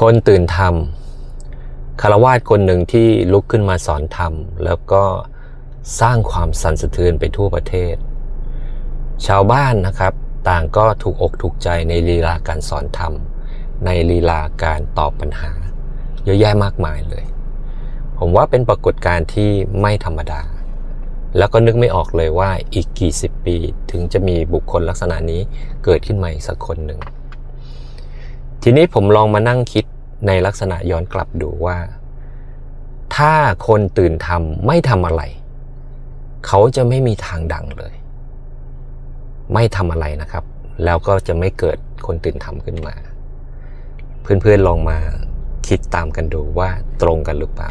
คนตื่นธรรมคารวาสคนหนึ่งที่ลุกขึ้นมาสอนธรรม แล้วก็สร้างความสั่นสะเทือนไปทั่วประเทศ ชาวบ้านนะครับต่างก็ถูกอกถูกใจในลีลาการสอนธรรม ในลีลาการตอบปัญหา เยอะแยะมากมายเลย ผมว่าเป็นปรากฏการณ์ที่ไม่ธรรมดา แล้วก็นึกไม่ออกเลยว่าอีกกี่สิบปี ถึงจะมีบุคคลลักษณะนี้เกิดขึ้นมาอีกสักคนหนึ่ง ทีนี้ผมลองมานั่งคิดในลักษณะย้อนกลับดูว่า ถ้าคนตื่นทำไม่ทำอะไร เขาจะไม่มีทางดังเลย ไม่ทำอะไรนะครับ แล้วก็จะไม่เกิดคนตื่นทำขึ้นมา เพื่อนๆลองมาคิดตามกันดูว่าตรงกันหรือเปล่า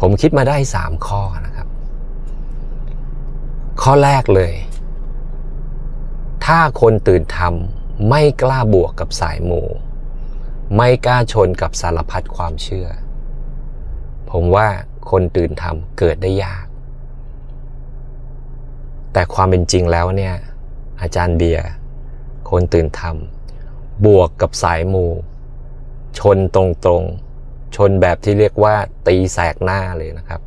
ผมคิดมาได้สามข้อนะครับ ข้อแรกเลย ถ้าคนตื่นทำไม่กล้าบวกกับสายมู ไม่กล้าชนกับสารพัดความเชื่อ ผมว่าคนตื่นทำเกิดได้ยาก แต่ความเป็นจริงแล้วเนี่ย อาจารย์เบียร์คนตื่นทำบวกกับสายมู ชนตรงๆ ชนแบบที่เรียกว่าตีแสกหน้าเลยนะครับ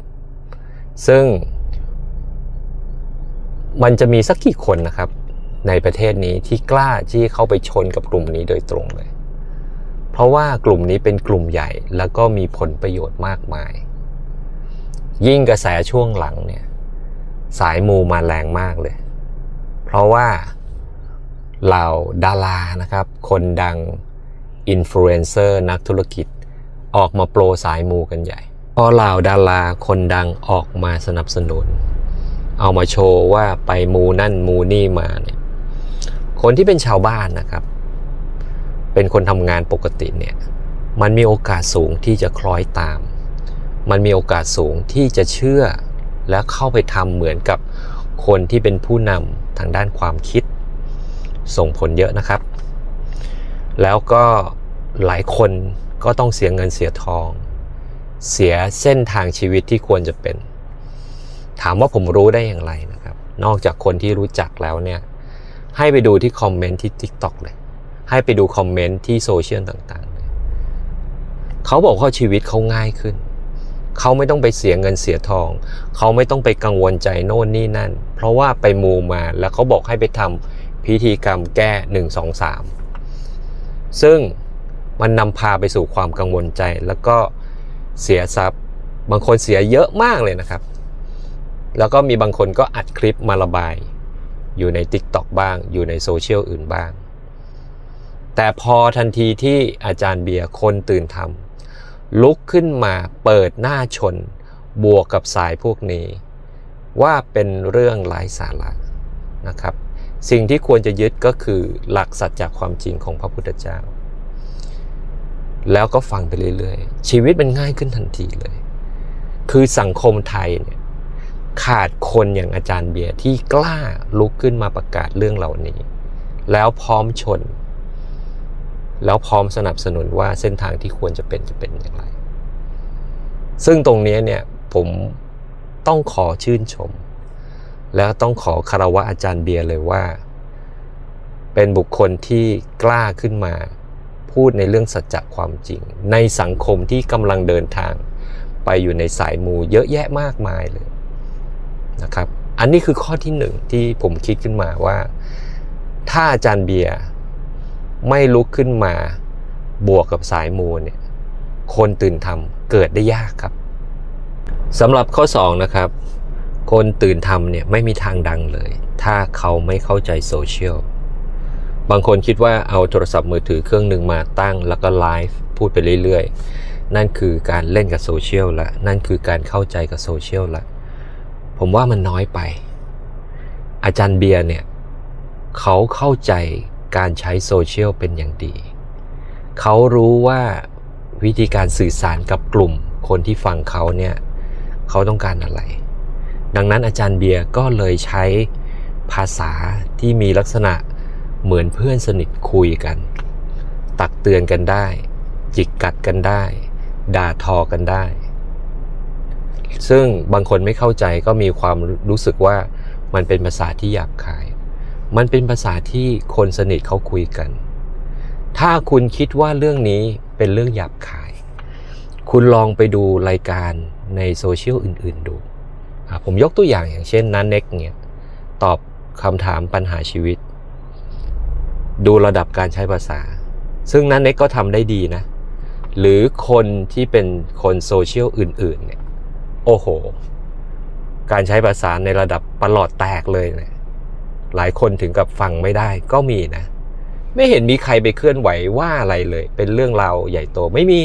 ซึ่ง มันจะมีสักกี่คนนะครับ ในประเทศนี้ที่กล้าที่เข้าไปชนกับกลุ่มนี้โดยตรงเลย ราะว่ากลุ่มนี้เป็นกลุ่มใหญ่แล้วก็มีผลประโยชน์มากมาย ยิ่งกระแสช่วงหลังเนี่ยสายมูมาแรงมากเลย เพราะว่าเหล่าดารานะครับ คนดังอินฟลูเอนเซอร์นักธุรกิจออกมาโปรสายมูกันใหญ่ พอเหล่าดาราคนดังออกมาสนับสนุน เอามาโชว์ว่าไปมูนั่นมูนี่มาเนี่ยคนที่เป็นชาวบ้านนะครับ เป็นคนทำงานปกติเนี่ยมันมีโอกาสสูงที่จะคล้อยตาม มันมีโอกาสสูงที่จะเชื่อและเข้าไปทำเหมือนกับคนที่เป็นผู้นำทางด้านความคิด ส่งผลเยอะนะครับ แล้วก็หลายคนก็ต้องเสียเงินเสียทอง เสียเส้นทางชีวิตที่ควรจะเป็น ถามว่าผมรู้ได้อย่างไรนะครับ นอกจากคนที่รู้จักแล้วเนี่ย ให้ไปดูที่คอมเมนต์ที่ TikTok เลย ให้ไปดูคอมเมนต์ที่โซเชียลต่างๆ เขาบอกว่าชีวิตเขาง่ายขึ้น เขาไม่ต้องไปเสียเงินเสียทอง เขาไม่ต้องไปกังวลใจโน่นนี่นั่น เพราะว่าไปมูมาแล้วเขาบอกให้ไปทำพิธีกรรมแก้ 1 2 3 ซึ่งมันนำพาไปสู่ความกังวลใจแล้วก็เสียทรัพย์ บางคนเสียเยอะมากเลยนะครับ แล้วก็มีบางคนก็อัดคลิปมาระบาย อยู่ใน TikTok บ้าง อยู่ในโซเชียลอื่นบ้าง แต่พอทันทีที่อาจารย์เบียร์คนตื่นทำลุกขึ้นมาเปิดหน้าชน บวกกับสายพวกนี้ ว่าเป็นเรื่องไร้สาระนะครับ สิ่งที่ควรจะยึดก็คือหลักสัจจากความจริงของพระพุทธเจ้า แล้วก็ฟังไปเรื่อยๆ ชีวิตมันง่ายขึ้นทันทีเลย คือสังคมไทยเนี่ยขาดคนอย่างอาจารย์เบียร์ที่กล้าลุกขึ้นมาประกาศเรื่องเหล่านี้ แล้วพร้อมชน แล้วพร้อมสนับสนุนว่าเส้นทางที่ควรจะเป็นจะเป็นอย่างไร ซึ่งตรงนี้เนี่ยผมต้องขอชื่นชม แล้วต้องขอคารวะอาจารย์เบียร์เลยว่า เป็นบุคคลที่กล้าขึ้นมา พูดในเรื่องสัจจะความจริง ในสังคมที่กำลังเดินทาง ไปอยู่ในสายมูเยอะแยะมากมายเลยนะครับ อันนี้คือข้อที่หนึ่งที่ผมคิดขึ้นมาว่า ถ้าอาจารย์เบียร์ ไม่ลุกขึ้นมาบวกกับสายมูเนี่ย คนตื่นทำเกิดได้ยากครับสำหรับข้อ 2 นะครับ คนตื่นทำเนี่ยไม่มีทางดังเลย ถ้าเขาไม่เข้าใจโซเชียลบางคนคิดว่าเอาโทรศัพท์มือถือเครื่องหนึ่งมาตั้งแล้วก็ไลฟ์พูดไปเรื่อยๆ นั่นคือการเล่นกับโซเชียลละนั่นคือการเข้าใจกับโซเชียลละผมว่ามันน้อยไป อาจารย์เบียร์เนี่ยเขาเข้าใจ การใช้โซเชียลเป็นอย่างดี เขารู้ว่าวิธีการสื่อสารกับกลุ่ม คนที่ฟังเขาเนี่ยเขาต้องการอะไร ดังนั้นอาจารย์เบียร์ก็เลยใช้ภาษาที่มีลักษณะเหมือนเพื่อนสนิทคุยกัน ตักเตือนกันได้ จิกกัดกันได้ ด่าทอกันได้ ซึ่งบางคนไม่เข้าใจก็มีความรู้สึกว่ามันเป็นภาษาที่หยาบคาย มันเป็นภาษาที่คนสนิทเขาคุยกัน ถ้าคุณคิดว่าเรื่องนี้เป็นเรื่องหยาบคาย คุณลองไปดูรายการในโซเชียลอื่น ๆ ดู ผมยกตัวอย่างอย่างเช่นนันเน็กเนี่ยตอบคำถามปัญหาชีวิต ดูระดับการใช้ภาษา ซึ่งนันเน็กก็ทำได้ดีนะ หรือคนที่เป็นคนโซเชียลอื่น ๆ เนี่ย โอ้โห การใช้ภาษาในระดับประหลอดแตกเลยเนี่ย หลายคนถึงกับฟังไม่ได้ก็มีนะ ไม่เห็นมีใครไปเคลื่อนไหวว่าอะไรเลย เป็นเรื่องราวใหญ่โตไม่มี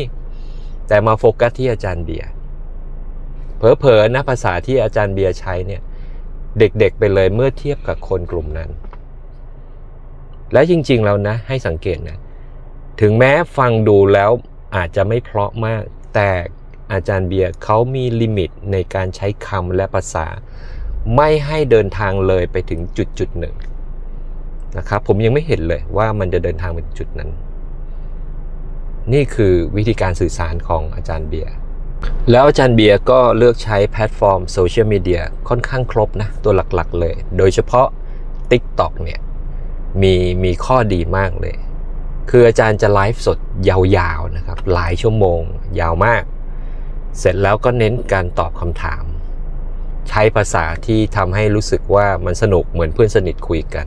แต่มาโฟกัสที่อาจารย์เบียร์เผลอๆนะภาษาที่อาจารย์เบียร์ใช้เนี่ย เด็กๆไปเลยเมื่อเทียบกับคนกลุ่มนั้น และจริงๆแล้วนะ ให้สังเกตนะ ถึงแม้ฟังดูแล้วอาจจะไม่เพราะมาก แต่อาจารย์เบียร์เขามีลิมิตในการใช้คำและภาษา ไม่ให้เดินทางเลยไปถึงจุดจุดหนึ่งนะครับผมยังไม่เห็นเลยว่ามันจะเดินทางไปจุดนั้น นี่คือวิธีการสื่อสารของอาจารย์เบียร์แล้วอาจารย์เบียร์ก็เลือกใช้แพลตฟอร์มโซเชียลมีเดียค่อนข้างครบนะ ตัวหลักๆเลย โดยเฉพาะ TikTok เนี่ยมีมีข้อดีมากเลย คืออาจารย์จะไลฟ์สดยาวๆนะครับ หลายชั่วโมง ยาวมาก เสร็จแล้วก็เน้นการตอบคำถาม ใช้ภาษาที่ทำให้รู้สึกว่ามันสนุกเหมือนเพื่อนสนิทคุยกัน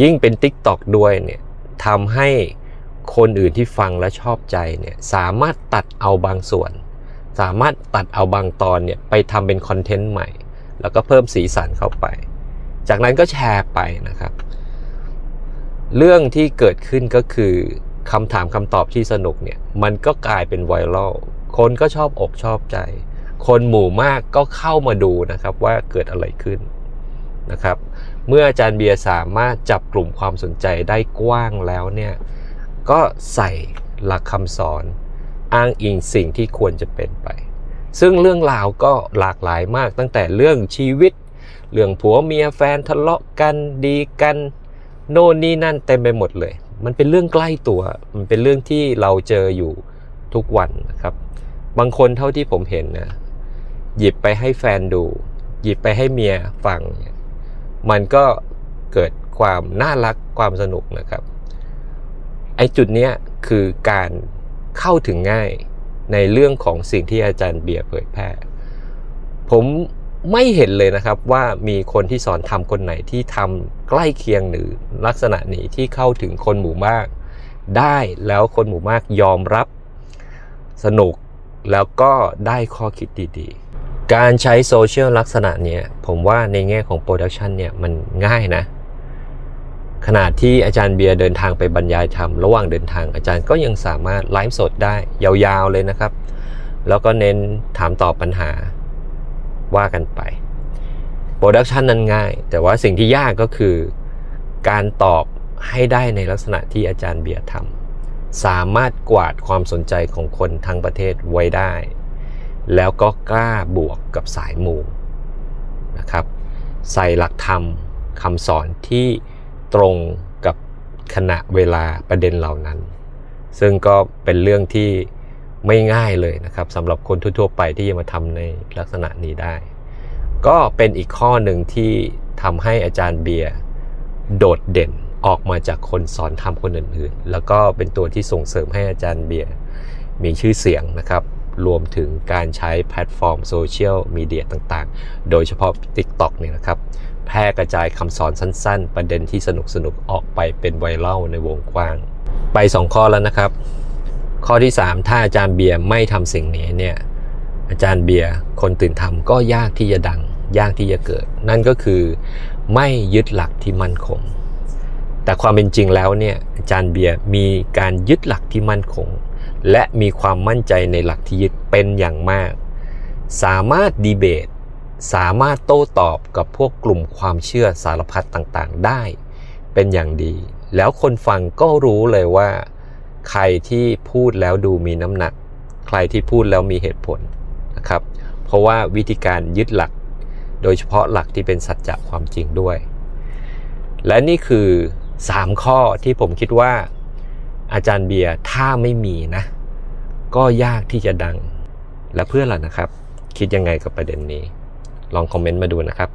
ยิ่งเป็น TikTok ด้วยเนี่ยทำให้คนอื่นที่ฟังและชอบใจเนี่ยสามารถตัดเอาบางส่วน สามารถตัดเอาบางตอนเนี่ยไปทำเป็นคอนเทนต์ใหม่ แล้วก็เพิ่มสีสันเข้าไป จากนั้นก็แชร์ไปนะครับ เรื่องที่เกิดขึ้นก็คือคำถามคำตอบที่สนุกเนี่ยมันก็กลายเป็นไวรัลคนก็ชอบอกชอบใจ คนหมู่มากก็เข้ามาดูนะครับว่าเกิดอะไรขึ้นนะครับ เมื่ออาจารย์เบียร์สามารถจับกลุ่มความสนใจได้กว้างแล้วเนี่ยก็ใส่หลักคำสอนอ้างอิงสิ่งที่ควรจะเป็นไป ซึ่งเรื่องราวก็หลากหลายมากตั้งแต่เรื่องชีวิต เรื่องผัวเมียแฟนทะเลาะกันดีกัน โน่นนี่นั่นเต็มไปหมดเลย มันเป็นเรื่องใกล้ตัว มันเป็นเรื่องที่เราเจออยู่ทุกวันนะครับ บางคนเท่าที่ผมเห็นนะ หยิบไปให้แฟนดู หยิบไปให้เมียฟัง มันก็เกิดความน่ารักความสนุกนะครับ ไอ้จุดเนี้ยคือการเข้าถึงง่ายในเรื่องของสิ่งที่อาจารย์เบียร์เผยแพร่ ผมไม่เห็นเลยนะครับว่ามีคนที่สอนทำคนไหนที่ทำใกล้เคียงหรือลักษณะนี้ที่เข้าถึงคนหมู่มาก ได้แล้วคนหมู่มากยอมรับ สนุกแล้วก็ได้ข้อคิดดีๆ การใช้โซเชียลลักษณะเนี้ยผมว่าในแง่ของโปรดักชันเนี่ย มันง่ายนะขณะที่อาจารย์เบียร์เดินทางไปบรรยายธรรม ระหว่างเดินทางอาจารย์ก็ยังสามารถไลฟ์สดได้ยาวๆเลยนะครับ แล้วก็เน้นถามตอบปัญหาว่ากันไปโปรดักชันนั้นง่าย แต่ว่าสิ่งที่ยากก็คือการตอบให้ได้ในลักษณะที่อาจารย์เบียร์ทำสามารถกวาดความสนใจของคนทั้งประเทศไว้ได้ แล้วก็กล้าบวกกับสายมูนะครับ ใส่หลักธรรมคำสอนที่ตรงกับขณะเวลาประเด็นเหล่านั้น ซึ่งก็เป็นเรื่องที่ไม่ง่ายเลยนะครับสำหรับคนทั่วๆไปที่จะมาทำในลักษณะนี้ได้ ก็เป็นอีกข้อหนึ่งที่ทำให้อาจารย์เบียร์โดดเด่นออกมาจากคนสอนทำคนอื่นๆ แล้วก็เป็นตัวที่ส่งเสริมให้อาจารย์เบียร์มีชื่อเสียงนะครับ รวมถึงการใช้แพลตฟอร์มโซเชียลมีเดียต่างๆ โดยเฉพาะ TikTok เนี่ยนะครับ แพร่กระจายคำสอนสั้น ๆ ประเด็นที่สนุกๆออกไปเป็นไวรัลในวงกว้าง ไป 2 ข้อแล้วนะครับ ข้อที่ 3 ถ้าอาจารย์เบียร์ไม่ทำสิ่งนี้เนี่ยอาจารย์เบียร์คนตื่นทำก็ยากที่จะดัง ยากที่จะเกิด นั่นก็คือไม่ยึดหลักที่มั่นคง แต่ความเป็นจริงแล้วเนี่ยอาจารย์เบียร์มีการยึดหลักที่มั่นคง และมีความมั่นใจในหลักที่ยึดเป็นอย่างมาก สามารถดีเบต สามารถโต้ตอบกับพวกกลุ่มความเชื่อสารพัดต่างๆ ได้ เป็นอย่างดี แล้วคนฟังก็รู้เลยว่า ใครที่พูดแล้วดูมีน้ำหนัก ใครที่พูดแล้วมีเหตุผลนะครับ เพราะว่าวิธีการยึดหลัก โดยเฉพาะหลักที่เป็นสัจจะความจริงด้วย และนี่คือ 3 ข้อที่ผมคิดว่า อาจารย์เบียร์ถ้าไม่มีนะ ก็ยากที่จะดัง และเพื่อนล่ะนะครับ คิดยังไงกับประเด็นนี้ ลองคอมเมนต์มาดูนะครับ